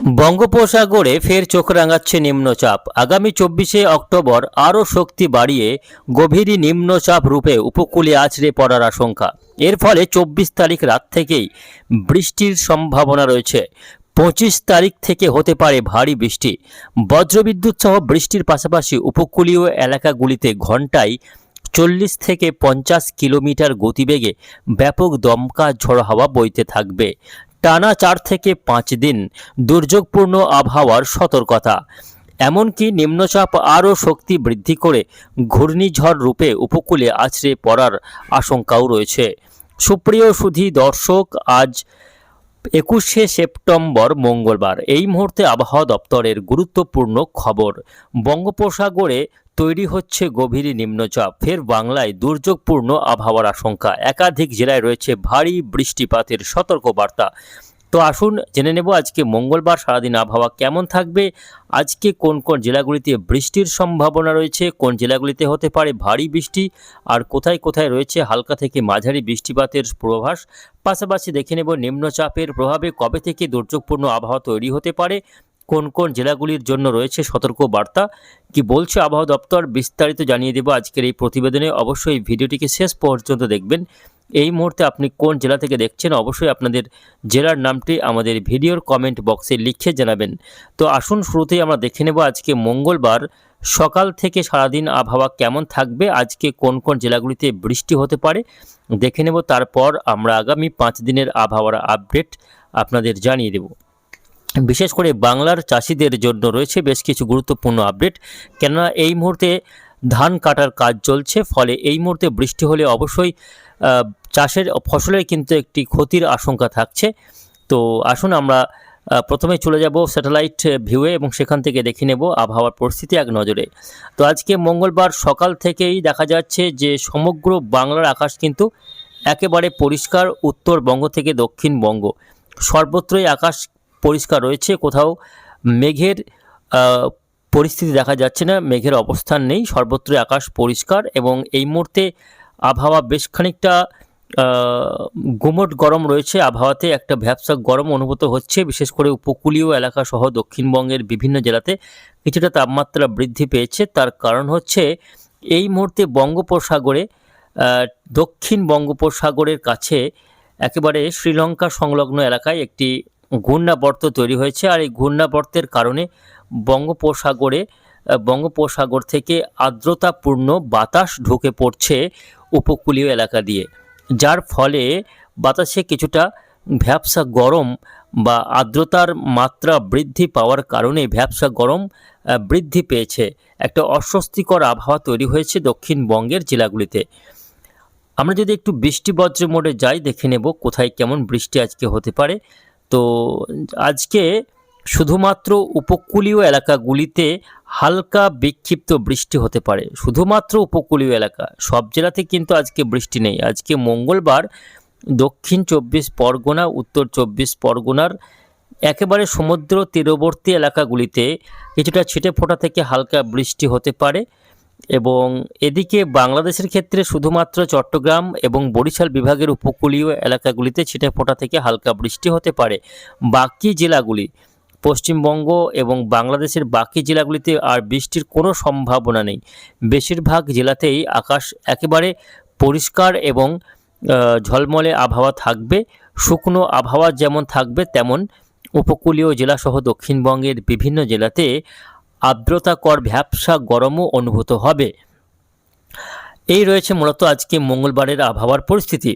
বঙ্গোপসাগরে ফের চোখ রাঙাচ্ছে নিম্নচাপ। আগামী চব্বিশে অক্টোবর আরও শক্তি বাড়িয়ে গভীরই নিম্নচাপ রূপে উপকূলে আছড়ে পড়ার আশঙ্কা। এর ফলে চব্বিশ তারিখ রাত থেকেই বৃষ্টির সম্ভাবনা রয়েছে। পঁচিশ তারিখ থেকে হতে পারে ভারী বৃষ্টি। বজ্রবিদ্যুৎ সহ বৃষ্টির পাশাপাশি উপকূলীয় এলাকাগুলিতে ঘন্টায় চল্লিশ থেকে পঞ্চাশ কিলোমিটার গতিবেগে ব্যাপক দমকা ঝড় হাওয়া বইতে থাকবে। টানা চার থেকে পাঁচ দিন দুর্যোগপূর্ণ আবহাওয়ার সতর্কতা। এমনকি নিম্নচাপ আরও শক্তি বৃদ্ধি করে ঘূর্ণিঝড় রূপে উপকূলে আছড়ে পড়ার আশঙ্কাও রয়েছে। সুপ্রিয় সুধী দর্শক, আজ একুশে সেপ্টেম্বর মঙ্গলবার। এই মুহূর্তে আবহাওয়া দপ্তরের গুরুত্বপূর্ণ খবর, বঙ্গোপসাগরে তৈরি হচ্ছে গভীর নিম্নচাপ। ফের বাংলায় দুর্যোগপূর্ণ আবহাওয়ার আশঙ্কা। একাধিক জেলায় রয়েছে ভারী বৃষ্টিপাতের সতর্কবার্তা। তো আসুন জেনে নেব আজকে মঙ্গলবার সারাদিন আবহাওয়া কেমন থাকবে। আজকে কোন কোন জেলাগুলিতে বৃষ্টির সম্ভাবনা রয়েছে, কোন জেলাগুলিতে হতে পারে ভারী বৃষ্টি, আর কোথায় কোথায় রয়েছে হালকা থেকে মাঝারি বৃষ্টিপাতের পূর্বাভাস। পাশাপাশি দেখে নেব নিম্নচাপের প্রভাবে কবে থেকে দুর্যোগপূর্ণ আবহাওয়া তৈরি হতে পারে কোন কোন জেলাগুলির জন্য রয়েছে সতর্ক বার্তা কি বলছে আবহাওয়া দপ্তর? বিস্তারিত জানিয়ে দেব আজকের এই প্রতিবেদনে। অবশ্যই ভিডিওটিকে শেষ পর্যন্ত দেখবেন। এই মুহূর্তে আপনি কোন জেলা থেকে দেখছেন, অবশ্যই আপনাদের জেলার নামটি আমাদের ভিডিওর কমেন্ট বক্সে লিখে জানাবেন। তো আসুন, শুরুতেই আমরা দেখে নেব আজকে মঙ্গলবার সকাল থেকে সারাদিন আবহাওয়া কেমন থাকবে, আজকে কোন কোন জেলাগুলিতে বৃষ্টি হতে পারে? দেখে নেব, তারপর আমরা আগামী পাঁচ দিনের আবহাওয়ার আপডেট আপনাদের জানিয়ে দেব। বিশেষ করে বাংলার চাষিদের জন্য রয়েছে বেশ কিছু গুরুত্বপূর্ণ আপডেট। কেননা এই মুহূর্তে ধান কাটার কাজ চলছে, ফলে এই মুহূর্তে বৃষ্টি হলে অবশ্যই চাষের ফসলের কিন্তু একটি ক্ষতির আশঙ্কা থাকছে। তো আসুন আমরা প্রথমে চলে যাব স্যাটেলাইট ভিউয়ে এবং সেখান থেকে দেখে নেব আবহাওয়ার পরিস্থিতি এক নজরে। তো আজকে মঙ্গলবার সকাল থেকেই দেখা যাচ্ছে যে সমগ্র বাংলার আকাশ কিন্তু একেবারে পরিষ্কার উত্তরবঙ্গ থেকে দক্ষিণবঙ্গ। সর্বত্রই আকাশ পরিষ্কার রয়েছে, কোথাও মেঘের পরিস্থিতি দেখা যাচ্ছে না, মেঘের অবস্থান নেই সর্বত্র আকাশ পরিষ্কার এবং এই মুহূর্তে আবহাওয়া বেশ খানিকটা গুমট গরম রয়েছে, আবহাওয়াতে একটা ভ্যাবসা গরম অনুভূত হচ্ছে, বিশেষ করে উপকূলীয় এলাকা সহ দক্ষিণবঙ্গের বিভিন্ন জেলাতে কিছুটা তাপমাত্রা বৃদ্ধি পেয়েছে, তার কারণ হচ্ছে এই মুহূর্তে বঙ্গোপসাগরে দক্ষিণ বঙ্গোপসাগরের কাছে একেবারে শ্রীলঙ্কা সংলগ্ন এলাকায় একটি ঘূর্ণাবর্ত তৈরি হয়েছে আর এই ঘূর্ণাবর্তের কারণে বঙ্গোপসাগরে বঙ্গোপসাগর থেকে আর্দ্রতাপূর্ণ বাতাস ঢুকে পড়ছে উপকূলীয় এলাকা দিয়ে। যার ফলে বাতাসে কিছুটা ভ্যাবসা গরম বা আর্দ্রতার মাত্রা বৃদ্ধি পাওয়ার কারণে ভ্যাবসা গরম বৃদ্ধি পেয়েছে। একটা অস্বস্তিকর আবহাওয়া তৈরি হয়েছে দক্ষিণবঙ্গের জেলাগুলিতে। আমরা যদি একটু বৃষ্টি বজ্র মোডে যাই, দেখে নেব কোথায় কেমন বৃষ্টি আজকে হতে পারে। তো আজকে শুধুমাত্র উপকূলীয় এলাকাগুলিতে হালকা বিক্ষিপ্ত বৃষ্টি হতে পারে। শুধুমাত্র উপকূলীয় এলাকা, সব জেলাতে কিন্তু আজকে বৃষ্টি নেই। আজকে মঙ্গলবার দক্ষিণ চব্বিশ পরগনা, উত্তর চব্বিশ পরগনার একেবারে সমুদ্র তীরবর্তী এলাকাগুলিতে কিছুটা ছিটে ফোঁটা থেকে হালকা বৃষ্টি হতে পারে। এবং এদিকে বাংলাদেশের ক্ষেত্রে শুধুমাত্র চট্টগ্রাম এবং বরিশাল বিভাগের উপকূলীয় এলাকাগুলিতে ছিটে ফোঁটা থেকে হালকা বৃষ্টি হতে পারে। বাকি জেলাগুলি, পশ্চিমবঙ্গ এবং বাংলাদেশের বাকি জেলাগুলিতে আর বৃষ্টির কোনো সম্ভাবনা নেই। বেশিরভাগ জেলাতেই আকাশ একেবারে পরিষ্কার এবং ঝলমলে আবহাওয়া থাকবে। শুকনো আবহাওয়া যেমন থাকবে তেমন উপকূলীয় জেলাসহ দক্ষিণবঙ্গের বিভিন্ন জেলাতে আর্দ্রতাকর ভ্যাবসা গরমও অনুভূত হবে। এই রয়েছে মূলত আজকে মঙ্গলবারের আবহাওয়ার পরিস্থিতি।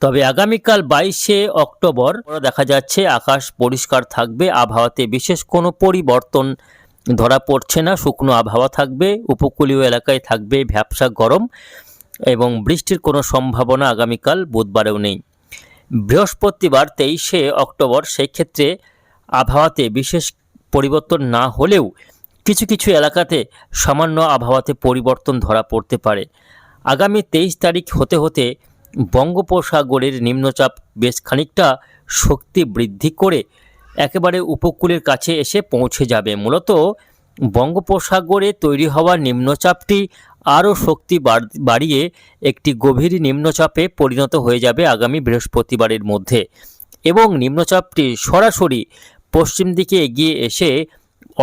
তবে আগামীকাল বাইশে অক্টোবর দেখা যাচ্ছে আকাশ পরিষ্কার থাকবে, আবহাওয়াতে বিশেষ কোনো পরিবর্তন ধরা পড়ছে না, শুকনো আবহাওয়া থাকবে, উপকূলীয় এলাকায় থাকবে ভ্যাবসা গরম এবং বৃষ্টির কোনো সম্ভাবনা আগামীকাল বুধবারেও নেই। বৃহস্পতিবার তেইশে অক্টোবর সেই ক্ষেত্রে আবহাওয়াতে বিশেষ পরিবর্তন না হলেও কিছু কিছু এলাকাতে সামান্য আবহাওয়াতে পরিবর্তন ধরা পড়তে পারে। আগামী তেইশ তারিখ হতে হতে বঙ্গোপসাগরের নিম্নচাপ বেশ খানিকটা শক্তি বৃদ্ধি করে একেবারে উপকূলের কাছে এসে পৌঁছে যাবে। মূলত বঙ্গোপসাগরে তৈরি হওয়া নিম্নচাপটি আরও শক্তি বাড়- বাড়িয়ে একটি গভীর নিম্নচাপে পরিণত হয়ে যাবে আগামী বৃহস্পতিবারের মধ্যে। এবং নিম্নচাপটি সরাসরি পশ্চিম দিকে এগিয়ে এসে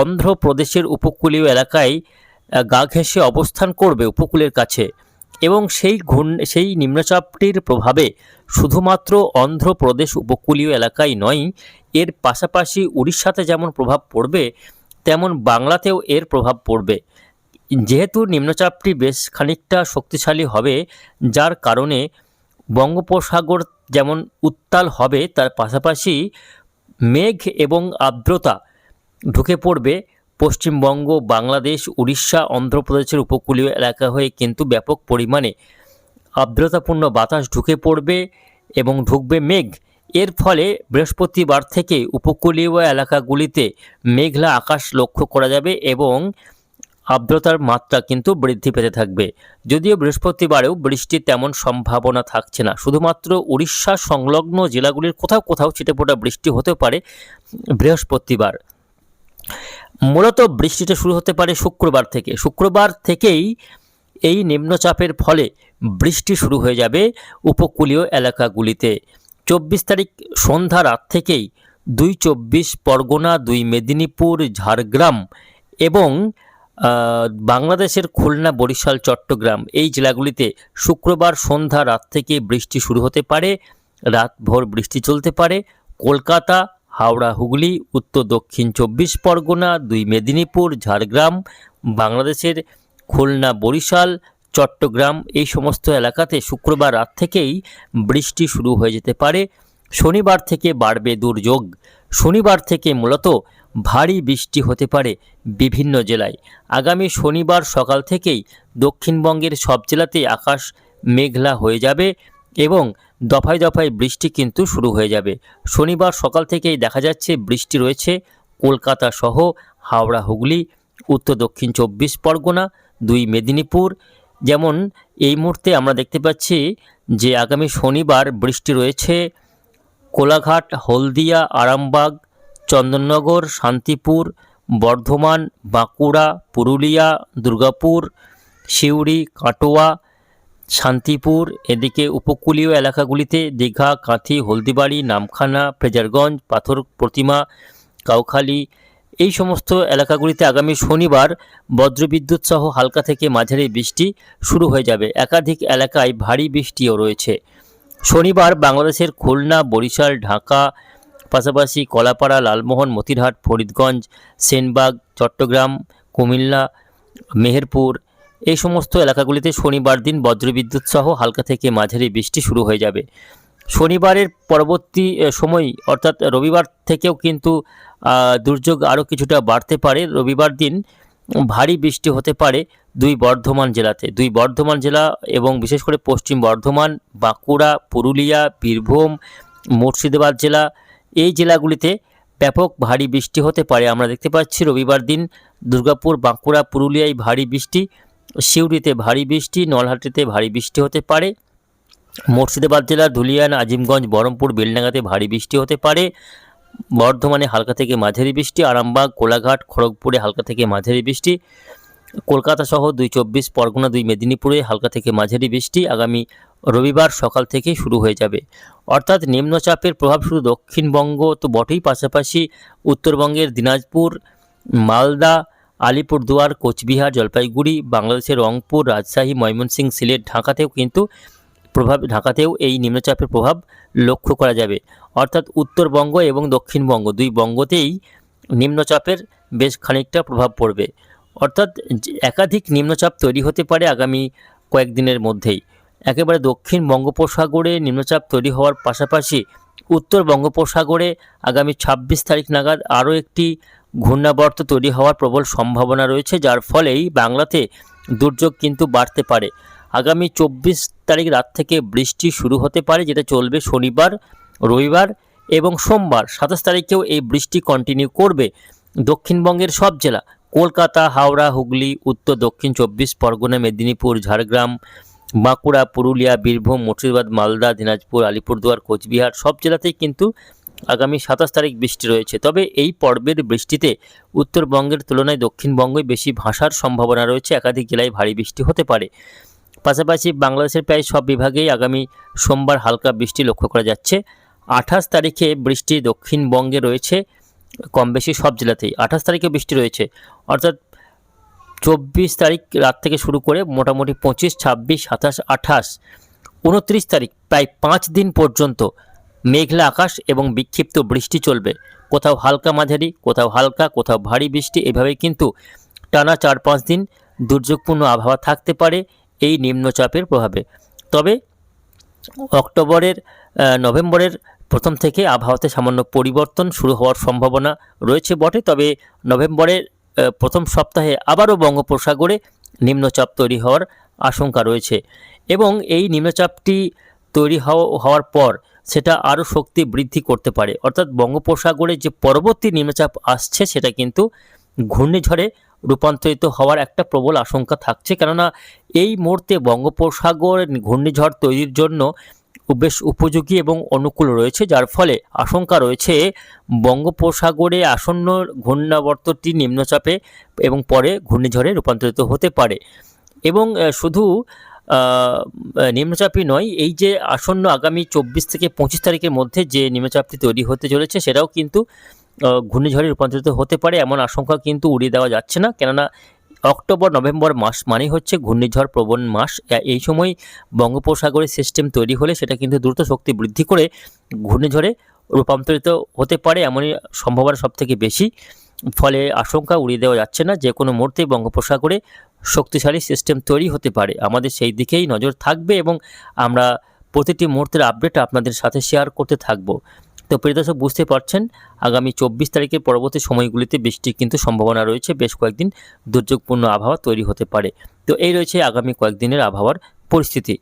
অন্ধ্রপ্রদেশের উপকূলীয় এলাকায় গা ঘেঁষে অবস্থান করবে উপকূলের কাছে এবং সেই ঘূর্ণ, সেই নিম্নচাপটির প্রভাবে শুধুমাত্র অন্ধ্রপ্রদেশ উপকূলীয় এলাকায় নয়, এর পাশাপাশি উড়িষ্যাতে যেমন প্রভাব পড়বে, তেমন বাংলাতেও এর প্রভাব পড়বে। যেহেতু নিম্নচাপটি বেশ খানিকটা শক্তিশালী হবে, যার কারণে বঙ্গোপসাগর যেমন উত্তাল হবে, তার পাশাপাশি মেঘ এবং আর্দ্রতা ঢুকে পড়বে পশ্চিমবঙ্গ, বাংলাদেশ, উড়িষ্যা, অন্ধ্রপ্রদেশের উপকূলীয় এলাকা হয়ে কিন্তু ব্যাপক পরিমাণে আর্দ্রতাপূর্ণ বাতাস ঢুকে পড়বে এবং ঢুকবে মেঘ। এর ফলে বৃহস্পতিবার থেকে উপকূলীয় এলাকাগুলিতে মেঘলা আকাশ লক্ষ্য করা যাবে এবং আর্দ্রতার মাত্রা কিন্তু বৃদ্ধি পেতে থাকবে। যদিও বৃহস্পতিবারেও বৃষ্টির তেমন সম্ভাবনা থাকছে না। শুধুমাত্র উড়িষ্যা সংলগ্ন জেলাগুলির কোথাও কোথাও ছিটেফোঁটা বৃষ্টি হতে পারে বৃহস্পতিবার। মূলত বৃষ্টিটা শুরু হতে পারে শুক্রবার থেকে। শুক্রবার থেকেই এই নিম্নচাপের ফলে বৃষ্টি শুরু হয়ে যাবে উপকূলীয় এলাকাগুলিতে। চব্বিশ তারিখ সন্ধ্যা রাত থেকেই দুই চব্বিশ পরগনা, দুই মেদিনীপুর, ঝাড়গ্রাম এবং বাংলাদেশের খুলনা, বরিশাল, চট্টগ্রাম এই জেলাগুলিতে শুক্রবার সন্ধ্যা রাত থেকে বৃষ্টি শুরু হতে পারে। রাতভর বৃষ্টি চলতে পারে। কলকাতা হাওড়া হুগলি, উত্তর দক্ষিণ চব্বিশ পরগনা, দুই মেদিনীপুর, ঝাড়গ্রাম, বাংলাদেশের খুলনা, বরিশাল, চট্টগ্রাম এই সমস্ত এলাকাতে শুক্রবার রাত থেকেই বৃষ্টি শুরু হয়ে যেতে পারে। শনিবার থেকে বাড়বে দুর্যোগ। শনিবার থেকে মূলত ভারী বৃষ্টি হতে পারে বিভিন্ন জেলায়। আগামী শনিবার সকাল থেকেই দক্ষিণবঙ্গের সব জেলাতে আকাশ মেঘলা হয়ে যাবে এবং দফায় দফায় বৃষ্টি কিন্তু শুরু হয়ে যাবে। শনিবার সকাল থেকেই দেখা যাচ্ছে বৃষ্টি রয়েছে কলকাতা সহ হাওড়া, হুগলি, উত্তর দক্ষিণ চব্বিশ পরগনা, দুই মেদিনীপুর। যেমন এই মুহূর্তে আমরা দেখতে পাচ্ছি যে আগামী শনিবার বৃষ্টি রয়েছে কোলাঘাট, হলদিয়া, আরামবাগ, চন্দননগর, শান্তিপুর, বর্ধমান, বাঁকুড়া, পুরুলিয়া, দুর্গাপুর, সিউড়ি, কাটোয়া শান্তিপুর, এদিকে উপকূলীয় এলাকাগুলিতে দীঘা, কাঁথি, হলদিবাড়ি, নামখানা ফ্রেজারগঞ্জ পাথর প্রতিমা, কাউখালী, এই সমস্ত এলাকাগুলিতে আগামী শনিবার বজ্রবিদ্যুৎ সহ হালকা থেকে মাঝারি বৃষ্টি শুরু হয়ে যাবে। একাধিক এলাকায় ভারী বৃষ্টিও রয়েছে। শনিবার বাংলাদেশের খুলনা, বরিশাল, ঢাকা, পাশাপাশি কলাপাড়া, লালমোহন, মতিরহাট, ফরিদগঞ্জ, সেনবাগ, চট্টগ্রাম, কুমিল্লা, মেহেরপুর এই সমস্ত এলাকাগুলিতে শনিবার দিন বজ্রবিদ্যুৎ সহ হালকা থেকে মাঝারি বৃষ্টি শুরু হয়ে যাবে। শনিবারের পরবর্তী সময়, অর্থাৎ রবিবার থেকেও কিন্তু দুর্যোগ আরও কিছুটা বাড়তে পারে। রবিবার দিন ভারী বৃষ্টি হতে পারে দুই বর্ধমান জেলাতে। দুই বর্ধমান জেলা এবং বিশেষ করে পশ্চিম বর্ধমান, বাঁকুড়া, পুরুলিয়া, বীরভূম, মুর্শিদাবাদ জেলা, এই জেলাগুলিতে ব্যাপক ভারী বৃষ্টি হতে পারে। আমরা দেখতে পাচ্ছি রবিবার দিন দুর্গাপুর, বাঁকুড়া, পুরুলিয়ায় ভারী বৃষ্টি। সিউড়িতে ভারী বৃষ্টি, নলহাটিতে ভারী বৃষ্টি হতে পারে। মুর্শিদাবাদ জেলার ধুলিয়ান, আজিমগঞ্জ, বহরমপুর, বেলডাঙ্গাতে ভারী বৃষ্টি হতে পারে। বর্ধমানে হালকা থেকে মাঝারি বৃষ্টি, আরামবাগ, কোলাঘাট, খড়গপুরে হালকা থেকে মাঝারি বৃষ্টি। কলকাতা সহ দুই চব্বিশ, পরগনা দুই, মেদিনীপুরে হালকা থেকে মাঝারি বৃষ্টি। আগামী রবিবার সকাল থেকে শুরু হয়ে যাবে। অর্থাৎ নিম্নচাপের প্রভাব শুধু দক্ষিণবঙ্গ তো বটেই, পাশাপাশি উত্তরবঙ্গের দিনাজপুর, মালদা আলিপুরদুয়ার, কোচবিহার, জলপাইগুড়ি, বাংলাদেশের রংপুর, রাজশাহী, ময়মনসিংহ, সিলেট ঢাকাতেও কিন্তু প্রভাব, ঢাকাতেও এই নিম্নচাপের প্রভাব লক্ষ্য করা যাবে। অর্থাৎ উত্তরবঙ্গ এবং দক্ষিণবঙ্গ দুই বঙ্গতেই নিম্নচাপের বেশ খানিকটা প্রভাব পড়বে। অর্থাৎ একাধিক নিম্নচাপ তৈরি হতে পারে আগামী কয়েকদিনের মধ্যেই। একেবারে দক্ষিণ বঙ্গোপসাগরে নিম্নচাপ তৈরি হওয়ার পাশাপাশি উত্তর বঙ্গোপসাগরে আগামী ছাব্বিশ তারিখ নাগাদ আরও একটি ঘূর্ণাবর্ত তৈরি হওয়ার প্রবল সম্ভাবনা রয়েছে, যার ফলেই বাংলাতে দুর্যোগ কিন্তু বাড়তে পারে। আগামী চব্বিশ তারিখ রাত থেকে বৃষ্টি শুরু হতে পারে, যেটা চলবে শনিবার, রবিবার এবং সোমবার। সাতাশ তারিখেও এই বৃষ্টি কন্টিনিউ করবে দক্ষিণবঙ্গের সব জেলা। কলকাতা, হাওড়া, হুগলি, উত্তর, দক্ষিণ চব্বিশ পরগনা, মেদিনীপুর, ঝাড়গ্রাম, বাঁকুড়া, পুরুলিয়া, বীরভূম, মুর্শিদাবাদ, মালদা, দিনাজপুর, আলিপুরদুয়ার, কোচবিহার সব জেলাতেই কিন্তু আগামী সাতাশ তারিখ বৃষ্টি রয়েছে। তবে এই পর্বের বৃষ্টিতে উত্তরবঙ্গের তুলনায় দক্ষিণবঙ্গে বেশি ভাসার সম্ভাবনা রয়েছে। একাধিক জেলায় ভারী বৃষ্টি হতে পারে। পাশাপাশি বাংলাদেশের প্রায় সব বিভাগেই আগামী সোমবার হালকা বৃষ্টি লক্ষ্য করা যাচ্ছে। আঠাশ তারিখে বৃষ্টি দক্ষিণবঙ্গে রয়েছে কম বেশি সব জেলাতেই। আঠাশ তারিখে বৃষ্টি রয়েছে। অর্থাৎ চব্বিশ তারিখ রাত থেকে শুরু করে মোটামুটি পঁচিশ, ছাব্বিশ, সাতাশ, আঠাশ, উনত্রিশ তারিখ, প্রায় পাঁচ দিন পর্যন্ত মেঘলা আকাশ এবং বিক্ষিপ্ত বৃষ্টি চলবে। কোথাও হালকা মাঝারি, কোথাও হালকা, কোথাও ভারী বৃষ্টি এভাবেই কিন্তু টানা চার পাঁচ দিন দুর্যোগপূর্ণ আবহাওয়া থাকতে পারে এই নিম্নচাপের প্রভাবে। তবে অক্টোবরের নভেম্বরের প্রথম থেকে আবহাওয়াতে সামান্য পরিবর্তন শুরু হওয়ার সম্ভাবনা রয়েছে বটে। তবে নভেম্বরের প্রথম সপ্তাহে আবারও বঙ্গোপসাগরে নিম্নচাপ তৈরি হওয়ার আশঙ্কা রয়েছে এবং এই নিম্নচাপটি তৈরি হওয়া- হওয়ার পর সেটা আরও শক্তি বৃদ্ধি করতে পারে। অর্থাৎ বঙ্গোপসাগরে যে পরবর্তী নিম্নচাপ আসছে, সেটা কিন্তু ঘূর্ণিঝড়ে রূপান্তরিত হওয়ার একটা প্রবল আশঙ্কা থাকছে। কেননা এই মুহূর্তে বঙ্গোপসাগর ঘূর্ণিঝড় তৈরির জন্য বেশ উপযোগী এবং অনুকূল রয়েছে, যার ফলে আশঙ্কা রয়েছে বঙ্গোপসাগরে আসন্ন ঘূর্ণাবর্তটি নিম্নচাপে এবং পরে ঘূর্ণিঝড়ে রূপান্তরিত হতে পারে। এবং শুধু নিম্নচাপই নয়। এই যে আসন্ন আগামী চব্বিশ থেকে পঁচিশ তারিখের মধ্যে যে নিম্নচাপটি তৈরি হতে চলেছে, সেটাও কিন্তু ঘূর্ণিঝড়ে রূপান্তরিত হতে পারে এমন আশঙ্কা কিন্তু উড়িয়ে দেওয়া যাচ্ছে না। কেননা অক্টোবর, নভেম্বর মাস মানেই হচ্ছে ঘূর্ণিঝড় প্রবণ মাস। এই সময় বঙ্গোপসাগরের সিস্টেম তৈরি হলে সেটা কিন্তু দ্রুত শক্তি বৃদ্ধি করে ঘূর্ণিঝড়ে রূপান্তরিত হতে পারে, এমনই সম্ভাবনা সবথেকে বেশি। ফলে আশঙ্কা উড়িয়ে দেওয়া যাচ্ছে না যে কোনো মুহূর্তে বঙ্গোপসাগরে শক্তিশালী সিস্টেম তৈরি হতে পারে। আমাদের সেই দিকেই নজর থাকবে এবং আমরা প্রতিটি মুহূর্তের আপডেট আপনাদের সাথে শেয়ার করতে থাকব। তো প্রিয় দর্শক, বুঝতে পারছেন, আগামী চব্বিশ তারিখের পরবর্তী সময়গুলিতে বৃষ্টির কিন্তু সম্ভাবনা রয়েছে, বেশ কয়েকদিন দুর্যোগপূর্ণ আবহাওয়া তৈরি হতে পারে। তো এই রয়েছে আগামী কয়েকদিনের আবহাওয়ার পরিস্থিতি।